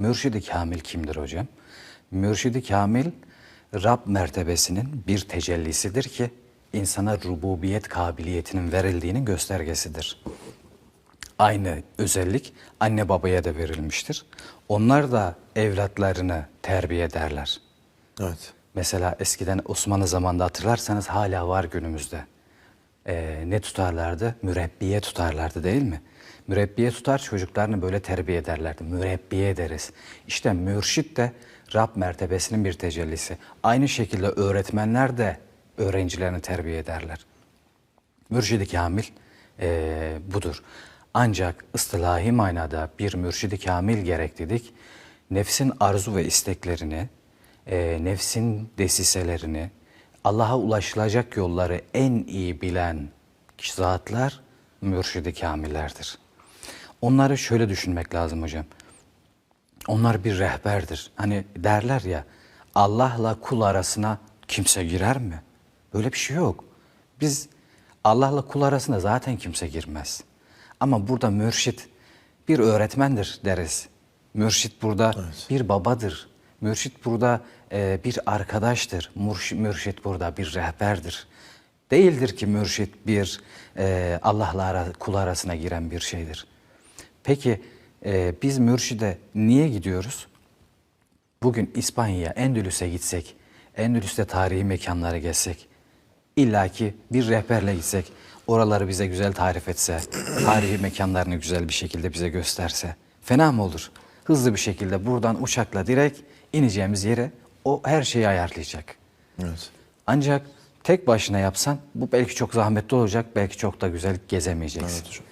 Mürşidi Kamil kimdir hocam? Mürşidi Kamil Rab mertebesinin bir tecellisidir ki insana rububiyet kabiliyetinin verildiğinin göstergesidir. Aynı özellik anne babaya da verilmiştir. Onlar da evlatlarını terbiye ederler. Evet. Mesela eskiden Osmanlı zamanında hatırlarsanız hala var günümüzde. Ee, ne tutarlardı? Mürebbiye tutarlardı değil mi? Mürebbiye tutar çocuklarını böyle terbiye ederlerdi. Mürebbiye deriz. İşte mürşit de Rab mertebesinin bir tecellisi. Aynı şekilde öğretmenler de öğrencilerini terbiye ederler. Mürşidi kamil eee, budur. Ancak ıstılahi manada bir mürşidi kamil gerek dedik. Nefsin arzu ve isteklerini, eee, nefsin desiselerini, Allah'a ulaşılacak yolları en iyi bilen zatlar mürşidi kamillerdir. Onları şöyle düşünmek lazım hocam. Onlar bir rehberdir. Hani derler ya Allah'la kul arasına kimse girer mi? Böyle bir şey yok. Biz Allah'la kul arasına zaten kimse girmez. Ama burada mürşit bir öğretmendir deriz. Mürşit burada bir babadır. Mürşit burada e, bir arkadaştır. Mürş- Mürşit burada bir rehberdir. Değildir ki mürşit bir e, Allah'la ara, kul arasına giren bir şeydir. Peki e, biz mürşide niye gidiyoruz? Bugün İspanya'ya, Endülüs'e gitsek, Endülüs'te tarihi mekanlara gezsek, illaki bir rehberle gitsek, oraları bize güzel tarif etse, tarihi mekanlarını güzel bir şekilde bize gösterse, fena mı olur? Hızlı bir şekilde buradan uçakla direkt ineceğimiz yere o her şeyi ayarlayacak. Evet. Ancak tek başına yapsan bu belki çok zahmetli olacak, belki çok da güzel gezemeyeceksin. Evet hocam.